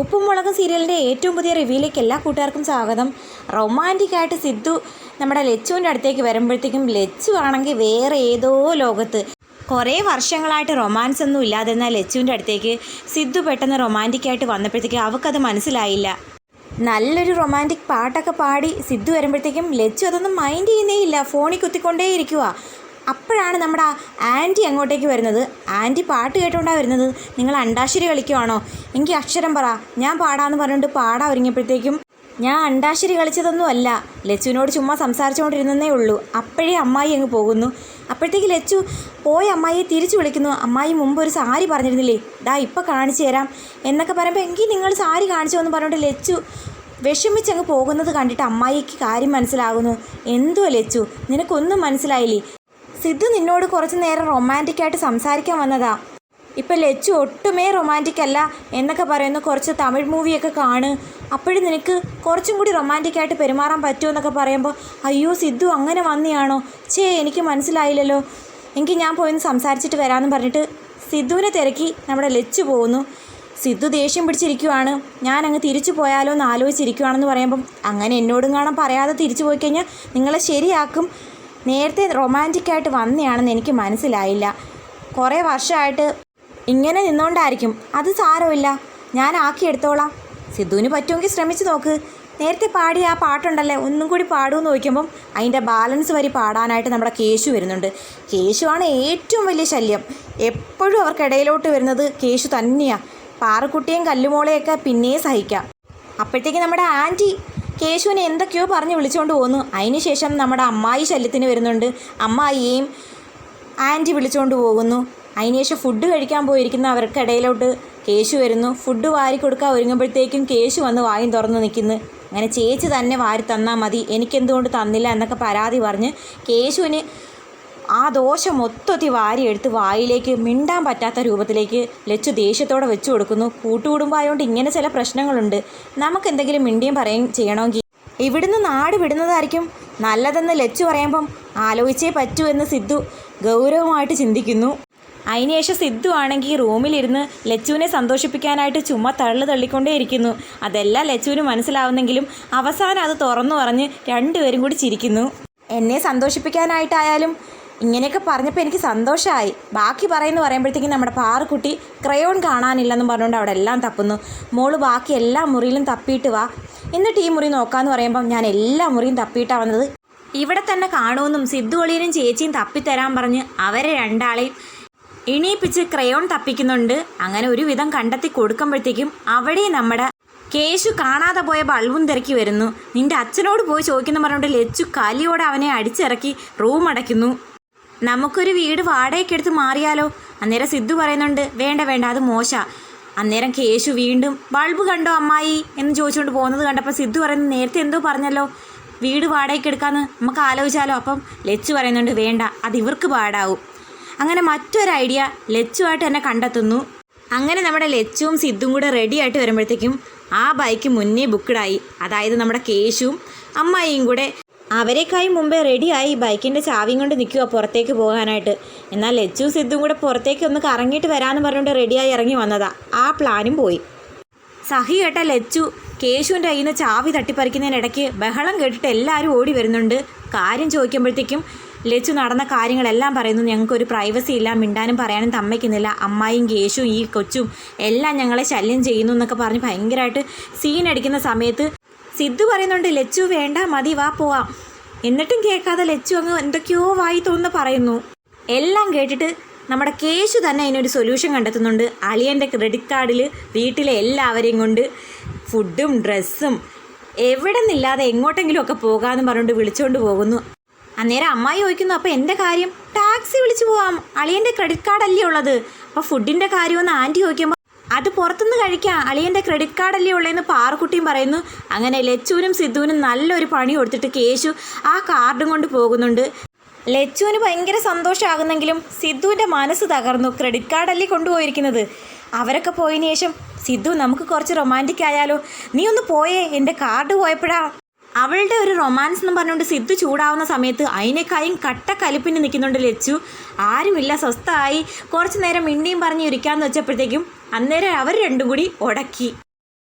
ഉപ്പും മുളകും സീരിയലിന്റെ ഏറ്റവും പുതിയ റിവ്യൂയിലേക്ക് എല്ലാ കൂട്ടുകാർക്കും സ്വാഗതം. റൊമാന്റിക് ആയിട്ട് സിദ്ധു നമ്മുടെ ലച്ചുവിന്റെ അടുത്തേക്ക് വരുമ്പോഴത്തേക്കും ലച്ചു ആണെങ്കിൽ വേറെ ഏതോ ലോകത്ത്. കുറേ വർഷങ്ങളായിട്ട് റൊമാൻസ് ഒന്നും ഇല്ലാതിരുന്ന ലച്ചുവിന്റെ അടുത്തേക്ക് സിദ്ധു പെട്ടെന്ന് റൊമാന്റിക് ആയിട്ട് വന്നപ്പോഴത്തേക്ക് അവൾക്കത് മനസ്സിലായില്ല. നല്ലൊരു റൊമാന്റിക് പാട്ടൊക്കെ പാടി സിദ്ധു വരുമ്പോഴത്തേക്കും ലച്ചു അതൊന്നും മൈൻഡ് ചെയ്യുന്നേ ഇല്ല. ഫോണിൽ കുത്തിക്കൊണ്ടേ ഇരിക്കുക അപ്പോഴാണ് നമ്മുടെ ആന്റി അങ്ങോട്ടേക്ക് വരുന്നത്. ആന്റി പാട്ട് കേട്ടോണ്ടാണ് വരുന്നത്. നിങ്ങൾ അണ്ടാശ്ശേരി കളിക്കുവാണോ? എനിക്ക് അക്ഷരം പറ. ഞാൻ പാടാന്ന് പറഞ്ഞിട്ട് പാടാ ഒരുങ്ങിയപ്പോഴത്തേക്കും ഞാൻ അണ്ടാശ്ശേരി കളിച്ചതൊന്നും അല്ല. ലച്ചുവിനോട് ചുമ്മാ സംസാരിച്ചുകൊണ്ടിരുന്നേ ഉള്ളൂ. അപ്പോഴേ അമ്മായി അങ്ങ് പോകുന്നു. അപ്പോഴത്തേക്ക് ലച്ചു പോയ അമ്മായിയെ തിരിച്ചു വിളിക്കുന്നു. അമ്മായി മുമ്പ് ഒരു സാരി പറഞ്ഞിരുന്നില്ലേ? ദാ ഇപ്പം കാണിച്ചു തരാം എന്നൊക്കെ പറയുമ്പോൾ എങ്കിൽ നിങ്ങൾ സാരി കാണിച്ചു എന്ന് പറഞ്ഞുകൊണ്ട് ലച്ചു വിഷമിച്ചങ്ങ് പോകുന്നത് കണ്ടിട്ട് അമ്മായിക്ക് കാര്യം മനസ്സിലാകുന്നു. എന്തുവാ ലച്ചു? നിനക്കൊന്നും മനസ്സിലായില്ലേ? സിദ്ധു നിന്നോട് കുറച്ച് നേരം റൊമാന്റിക് ആയിട്ട് സംസാരിക്കാൻ വന്നതാ. ഇപ്പം ലച്ചു ഒട്ടുമേ റൊമാന്റിക് അല്ല എന്നൊക്കെ പറയുന്ന കുറച്ച് തമിഴ് മൂവിയൊക്കെ കാണു. അപ്പോഴും നിനക്ക് കുറച്ചും കൂടി റൊമാന്റിക് ആയിട്ട് പെരുമാറാൻ പറ്റുമെന്നൊക്കെ പറയുമ്പോൾ അയ്യോ സിദ്ധു അങ്ങനെ വന്നിയാണോ? ചേ എനിക്ക് മനസ്സിലായില്ലല്ലോ. എങ്കിൽ ഞാൻ പോയി സംസാരിച്ചിട്ട് വരാമെന്ന് പറഞ്ഞിട്ട് സിദ്ധുവിനെ തിരക്കി നമ്മുടെ ലച്ചു പോകുന്നു. സിദ്ധു ദേഷ്യം പിടിച്ചിരിക്കുവാണ്. ഞാൻ അങ്ങ് തിരിച്ചു പോയാലോ എന്ന് ആലോചിച്ചിരിക്കുവാണെന്ന് പറയുമ്പം അങ്ങനെ എന്നോടും കാണാൻ പറയാതെ തിരിച്ചു പോയി കഴിഞ്ഞാൽ നിങ്ങളെ ശരിയാക്കും. നേരത്തെ റൊമാന്റിക്കായിട്ട് വന്നയാണെന്ന് എനിക്ക് മനസ്സിലായില്ല. കുറേ വർഷമായിട്ട് ഇങ്ങനെ നിന്നുകൊണ്ടായിരിക്കും അത് സാരമില്ല. ഞാൻ ആക്കിയെടുത്തോളാം. സിദ്ധുവിന് പറ്റുമെങ്കിൽ ശ്രമിച്ചു നോക്ക്. നേരത്തെ പാടിയ ആ പാട്ടുണ്ടല്ലേ? ഒന്നും കൂടി പാടുമെന്ന് ചോദിക്കുമ്പം അതിന്റെ ബാലൻസ് വരി പാടാനായിട്ട് നമ്മുടെ കേശു വരുന്നുണ്ട്. കേശുവാണ് ഏറ്റവും വലിയ ശല്യം. എപ്പോഴും അവർക്കിടയിലോട്ട് വരുന്നത് കേശു തന്നെയാണ് പാറക്കുട്ടിയും കല്ലുമോളെയൊക്കെ പിന്നെയും സഹിക്കാം. അപ്പോഴത്തേക്ക് നമ്മുടെ ആന്റി കേശുവിനെ എന്തൊക്കെയോ പറഞ്ഞ് വിളിച്ചുകൊണ്ട് പോന്നു. അതിനുശേഷം നമ്മുടെ അമ്മായി ശല്യത്തിന് വരുന്നുണ്ട്. അമ്മായിയെയും ആന്റി വിളിച്ചുകൊണ്ട് പോകുന്നു. അതിനുശേഷം ഫുഡ് കഴിക്കാൻ പോയിരിക്കുന്ന അവർക്കിടയിലോട്ട് കേശു വരുന്നു. ഫുഡ് വാരി കൊടുക്കാൻ ഒരുങ്ങുമ്പോഴത്തേക്കും കേശു വന്ന് വായും തുറന്ന് നിൽക്കുന്നു. അങ്ങനെ ചേച്ചി തന്നെ വാരി തന്നാൽ മതി. എനിക്കെന്തുകൊണ്ട് തന്നില്ല എന്നൊക്കെ പരാതി പറഞ്ഞ് കേശുവിന് ആ ദോശ മൊത്തത്തി വാരി എടുത്ത് വായിലേക്ക് മിണ്ടാൻ പറ്റാത്ത രൂപത്തിലേക്ക് ലച്ചു ദേഷ്യത്തോടെ വെച്ചു കൊടുക്കുന്നു. കൂട്ടുകുടുംബമായതുകൊണ്ട് ഇങ്ങനെ ചില പ്രശ്നങ്ങളുണ്ട്. നമുക്കെന്തെങ്കിലും മിണ്ടിയും പറയുകയും ചെയ്യണമെങ്കിൽ ഇവിടുന്ന് നാട് വിടുന്നതായിരിക്കും നല്ലതെന്ന് ലച്ചു പറയുമ്പം ആലോചിച്ചേ പറ്റൂ എന്ന് സിദ്ധു ഗൗരവമായിട്ട് ചിന്തിക്കുന്നു. അതിനുശേഷം സിദ്ധു ആണെങ്കിൽ റൂമിലിരുന്ന് ലച്ചുവിനെ സന്തോഷിപ്പിക്കാനായിട്ട് ചുമ്മാ തള്ളു തള്ളിക്കൊണ്ടേ ഇരിക്കുന്നു അതെല്ലാം ലച്ചുവിന് മനസ്സിലാവുന്നെങ്കിലും അവസാനം അത് തുറന്നു പറഞ്ഞ് രണ്ടുപേരും കൂടി ചിരിക്കുന്നു. എന്നെ സന്തോഷിപ്പിക്കാനായിട്ടായാലും ഇങ്ങനെയൊക്കെ പറഞ്ഞപ്പോൾ എനിക്ക് സന്തോഷമായി ബാക്കി പറയുന്നു പറയുമ്പോഴത്തേക്കും നമ്മുടെ പാറുക്കുട്ടി ക്രയോൺ കാണാനില്ലെന്നും പറഞ്ഞുകൊണ്ട് അവിടെ എല്ലാം തപ്പുന്നു. മോൾ ബാക്കി എല്ലാ മുറിയിലും തപ്പിയിട്ട് വാ എന്നിട്ട് ഈ മുറി നോക്കാമെന്ന് പറയുമ്പം ഞാൻ എല്ലാ മുറിയും തപ്പിയിട്ടാണ് വന്നത്. ഇവിടെ തന്നെ കാണുമെന്നും സിദ്ധു ഒളിയനും ചേച്ചിയും തപ്പിത്തരാൻ പറഞ്ഞ് അവരെ രണ്ടാളെയും ഇണീപ്പിച്ച് ക്രയോൺ തപ്പിക്കുന്നുണ്ട്. അങ്ങനെ ഒരുവിധം കണ്ടെത്തി കൊടുക്കുമ്പോഴത്തേക്കും അവിടെ നമ്മുടെ കേശു കാണാതെ പോയ ബൾബും തിരക്കി വരുന്നു. നിന്റെ അച്ഛനോട് പോയി ചോദിക്കുന്ന പറഞ്ഞുകൊണ്ട് ലച്ചു കലിയോടെ അവനെ അടിച്ചിറക്കി റൂം അടയ്ക്കുന്നു. നമുക്കൊരു വീട് വാടകയ്ക്ക് എടുത്ത് മാറിയാലോ? അന്നേരം സിദ്ധു പറയുന്നുണ്ട് വേണ്ട വേണ്ട അത് മോശ. അന്നേരം കേശു വീണ്ടും ബൾബ് കണ്ടോ അമ്മായി? എന്ന് ചോദിച്ചുകൊണ്ട് പോകുന്നത് കണ്ടപ്പോൾ സിദ്ധു പറയുന്നത് നേരത്തെ എന്തോ പറഞ്ഞല്ലോ. വീട് വാടകയ്ക്ക് എടുക്കാമെന്ന് നമുക്ക് ആലോചിച്ചാലോ. അപ്പം ലച്ചു പറയുന്നുണ്ട് വേണ്ട അത് ഇവർക്ക് പാടാവും. അങ്ങനെ മറ്റൊരു ഐഡിയ ലച്ചുവായിട്ട് തന്നെ കണ്ടെത്തുന്നു. അങ്ങനെ നമ്മുടെ ലച്ചുവും സിദ്ധും കൂടെ റെഡി ആയിട്ട് വരുമ്പോഴത്തേക്കും ആ ബൈക്ക് മുന്നേ ബുക്ക്ഡായി അതായത് നമ്മുടെ കേശുവും അമ്മായിയും കൂടെ അവരെക്കായി മുമ്പേ റെഡിയായി ബൈക്കിന്റെ ചാവിയും കൊണ്ട് നിൽക്കുക പുറത്തേക്ക് പോകാനായിട്ട്. എന്നാൽ ലച്ചു സിദ്ധും കൂടെ പുറത്തേക്ക് ഒന്ന് കറങ്ങിയിട്ട് വരാമെന്ന് പറഞ്ഞുകൊണ്ട് റെഡിയായി ഇറങ്ങി വന്നതാ. ആ പ്ലാനും പോയി. സഹി കേട്ട ലച്ചു കേശുവിന്റെ കയ്യിൽ നിന്ന് ചാവി തട്ടിപ്പറിക്കുന്നതിനിടയ്ക്ക് ബഹളം കേട്ടിട്ട് എല്ലാവരും ഓടി വരുന്നുണ്ട്. കാര്യം ചോദിക്കുമ്പോഴത്തേക്കും ലച്ചു നടന്ന കാര്യങ്ങളെല്ലാം പറയുന്നു. ഞങ്ങൾക്കൊരു പ്രൈവസി ഇല്ല മിണ്ടാനും പറയാനും തമ്മയ്ക്കുന്നില്ല. അമ്മായും കേശും ഈ കൊച്ചും എല്ലാം ഞങ്ങളെ ശല്യം ചെയ്യുന്നു എന്നൊക്കെ പറഞ്ഞ് ഭയങ്കരമായിട്ട് സീൻ അടിക്കുന്ന സമയത്ത് സിദ്ധു പറയുന്നുണ്ട് ലച്ചു വേണ്ട മതി വാ പോവാം. എന്നിട്ടും കേൾക്കാതെ ലച്ചു അങ്ങ് എന്തൊക്കെയോ വായി തോന്നുന്നു പറയുന്നു. എല്ലാം കേട്ടിട്ട് നമ്മുടെ കേശു തന്നെ അതിനൊരു സൊല്യൂഷൻ കണ്ടെത്തുന്നുണ്ട്. അളിയന്റെ ക്രെഡിറ്റ് കാർഡിൽ വീട്ടിലെ എല്ലാവരെയും കൊണ്ട് ഫുഡും ഡ്രസ്സും എവിടെ നിന്നില്ലാതെ എങ്ങോട്ടെങ്കിലും ഒക്കെ പോകാമെന്ന് പറഞ്ഞുകൊണ്ട് വിളിച്ചുകൊണ്ട് പോകുന്നു. അന്നേരം അമ്മായി ചോദിക്കുന്നു അപ്പോൾ എന്റെ കാര്യം? ടാക്സി വിളിച്ചു പോവാം. അളിയന്റെ ക്രെഡിറ്റ് കാർഡല്ലേ ഉള്ളത്. അപ്പോൾ ഫുഡിന്റെ കാര്യമെന്ന് ആന്റി ചോദിക്കുമ്പോൾ അത് പുറത്തുനിന്ന് കഴിക്കാം. അളിയന്റെ ക്രെഡിറ്റ് കാർഡല്ലേ ഉള്ളതെന്ന് പാറക്കുട്ടിയും പറയുന്നു. അങ്ങനെ ലച്ചുവിനും സിദ്ധുവിനും നല്ലൊരു പണി കൊടുത്തിട്ട് കേശു ആ കാർഡും കൊണ്ട് പോകുന്നുണ്ട്. ലച്ചുവിന് ഭയങ്കര സന്തോഷമാകുന്നെങ്കിലും സിദ്ധുവിന്റെ മനസ്സ് തകർന്നു. ക്രെഡിറ്റ് കാർഡല്ലേ കൊണ്ടുപോയിരിക്കുന്നത്? അവരൊക്കെ പോയതിനു ശേഷം സിദ്ധു നമുക്ക് കുറച്ച് റൊമാന്റിക് ആയാലോ? നീ ഒന്ന് പോയേ എന്റെ കാർഡ് പോയപ്പോഴാ. അവളുടെ ഒരു റൊമാൻസ് എന്ന് പറഞ്ഞുകൊണ്ട് സിദ്ധു ചൂടാവുന്ന സമയത്ത് അതിനേക്കായും കട്ട കലിപ്പിന് നിൽക്കുന്നുണ്ട് ലച്ചു. ആരുമില്ല സ്വസ്ഥമായി. കുറച്ച് നേരം മിണ്ടിയും പറഞ്ഞ് ഇരിക്കാമെന്ന് വെച്ചപ്പോഴത്തേക്കും അന്നേരം അവർ രണ്ടും കൂടി ഉടക്കി